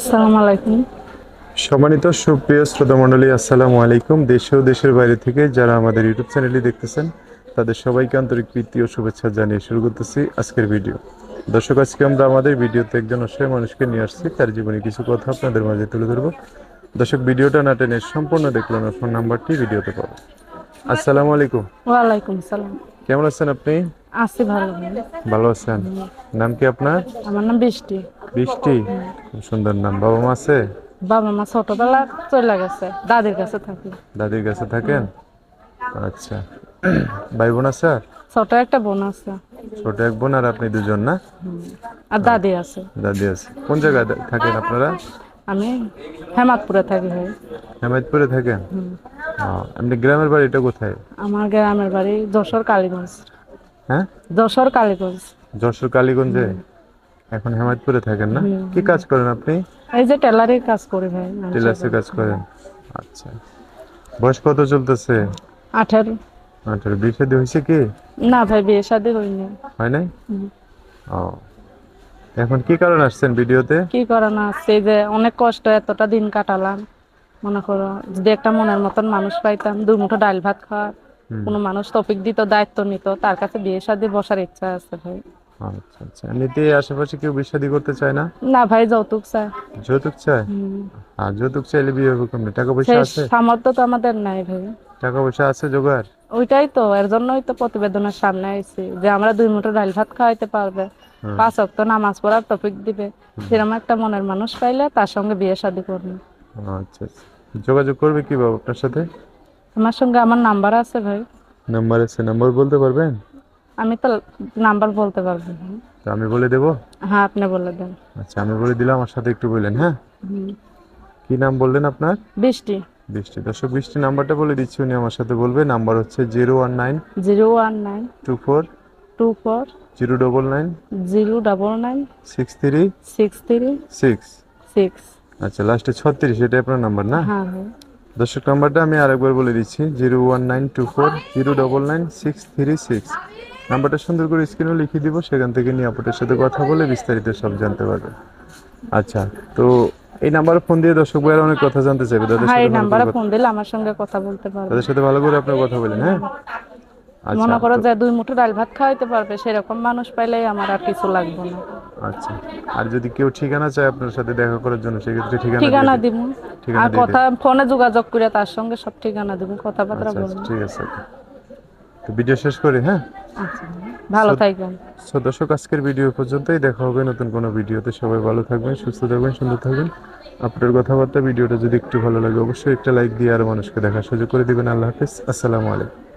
আসসালামু আলাইকুম। সম্মানিত সুপ্রিয় শ্রোতা মণ্ডলী আসসালামু আলাইকুম। দেশ ও দেশের বাইরে থেকে যারা আমাদের ইউটিউব চ্যানেলটি দেখতেছেন তাদের সবাইকে আন্তরিক প্রীতি ও শুভেচ্ছা জানিয়ে শুরু করতেছি আজকের ভিডিও। দর্শক আজকে আমরা আমাদের ভিডিওতে একজন অসহায় মানুষকে নিয়ে আসছি। তার জীবনে কিছু কথা আপনাদের মাঝে তুলে ধরবো। দর্শক ভিডিওটা না টেনে সম্পূর্ণ দেখলাম ফোন নাম্বারটি ভিডিওতে পাবো আসসালামু আলাইকুম। ওয়ালাইকুম সালাম কেমন আছেন আপনি? আছি ভালো ভালো। আছেন। নাম কি আপনার? আমার নাম বৃষ্টি। বৃষ্টি? খুব সুন্দর নাম। বাবা মা আছে? বাবা মা ছোটবেলা চলে গেছে দাদির কাছে থাকি। দাদির কাছে থাকেন? আচ্ছা। ভাই বোন আছে? ছোট একটা বোন আছে। ছোট এক বোন আর আপনি দুজন না? আর দাদি আছে। দাদি আছে। কোন জায়গায় থাকেন আপনারা? আমি হেমাদপুরে থাকি ভাই। হেমায়তপুরে থাকেন? এমনি গ্রামের বাড়িটা কোথায়? আমার গ্রামের বাড়ি যশোর কালীগঞ্জ। হ্যাঁ? যশোর কালীগঞ্জ। যশোর কালীগঞ্জে? এখন হেমায়তপুরে থাকেন না? কি কাজ করেন আপনি? এই যে টেলারির কাজ করি ভাই টেলার্সের কাজ করেন। আচ্ছা। বয়স কত চলতেছে? আঠারো। আঠারো। বিয়ে শাদী হয়েছে কি? না ভাই বিয়ে শাদী হয়নি। হয় নাই? ও। এখন কি কারণ আসছেন ভিডিওতে? কি করে না আছে যে অনেক কষ্ট এতটা দিন কাটালাম। মনে করো যদি একটা মনের মতন মানুষ পাইতাম দুই মুঠো ডাল ভাত খাওয়ার। কোনো মানুষ টপিক দিত দায়িত্ব নিত তার কাছে বিয়ে শাদী বসার ইচ্ছা আছে ভাই। আচ্ছা আচ্ছা। এমনিতে আশেপাশে কেউ বিয়ে শাদী করতে চায় না? না ভাই যৌতুক চায় যৌতুক চায়? আর যৌতুক চাইলে বিয়ে হবে কেমনি? টাকা পয়সা আছে? সামর্থ্য তো আমাদের নাই ভাই। টাকা পয়সা আছে জোগাড়? ওইটাই তো এর জন্যই তো প্রতিবেদনের সামনে আইছি যে আমরা দুই মুঠো ডাল ভাত খাওয়াইতে পারবে। পাঁচ অক্ত নামাজ পড়ার টপিক দিবে। সেরকম একটা মনের মানুষ পাইলে তার সঙ্গে বিয়ে শাদী করবে। আচ্ছা আচ্ছা। যোগাযোগ করবে কি বাবু আপনার সাথে? আমার সঙ্গে আমার নাম্বার আছে ভাই। নাম্বার আছে নাম্বার বলতে পারবেন? আমি তো নাম্বার বলতে পারব না। তো আমি বলে দেব? হ্যাঁ আপনি বলে দেন। আচ্ছা আমি বলে দিলাম আমার সাথে একটু বললেন হ্যাঁ। কি নাম বললেন আপনার? বৃষ্টি। বৃষ্টি। দর্শক বৃষ্টি নাম্বারটা বলে দিচ্ছি উনি আমার সাথে বলবে। নাম্বার হচ্ছে zero one nine zero one nine two four two four zero double nine zero double nine six three six three six. Six. আচ্ছা লাস্টে ছত্রিশ এটা আপনার নাম্বার না? হ্যাঁ হ্যাঁ। দর্শক নাম্বারটা আমি আরেকবার বলে দিচ্ছি zero one nine two four zero double nine six three six নাম্বারটা সুন্দর করে স্ক্রিনেও লিখে দিব সেখান থেকে নিয়ে আপনাদের সাথে কথা বলে বিস্তারিত সব জানতে পারবেন আচ্ছা তো এই নাম্বারে ফোন দিয়ে দর্শক ভাইয়েরা অনেক কথা জানতে চাইবে তাদের হ্যাঁ সাথে এই নাম্বারে ফোন দিলে আমার সঙ্গে কথা বলতে পারবে। তাদের সাথে ভালো করে আপনার কথা বলেন হ্যাঁ? আচ্ছা মনে করো যে দুই মুঠো ডাল ভাত খাওয়াইতে পারবে সেরকম মানুষ পাইলেই আমার আর কিছু লাগবে না। আচ্ছা। আর যদি কেউ ঠিকানা চায় আপনার সাথে দেখা করার জন্য সেক্ষেত্রে ঠিকানা ঠিকানা দিব। আর কথা ফোনে যোগাযোগ করে তার সঙ্গে সব ঠিকানা দিব কথাবার্তা আচ্ছা আচ্ছা, বলব। ঠিক আছে। তো ভিডিও শেষ করি হ্যাঁ? আচ্ছা ভালো থাকবেন। সো দর্শক আজকের ভিডিও পর্যন্তই। দেখা হবে নতুন কোনো ভিডিওতে। সবাই ভালো থাকবেন সুস্থ থাকবেন সুন্দর থাকবেন। আপনার কথাবার্তা ভিডিওটা যদি একটু ভালো লাগে অবশ্যই একটা লাইক দিয়ে আরও মানুষকে দেখার সুযোগ করে দিবেন। আল্লাহ হাফিজ। আসসালামু আলাইকুম।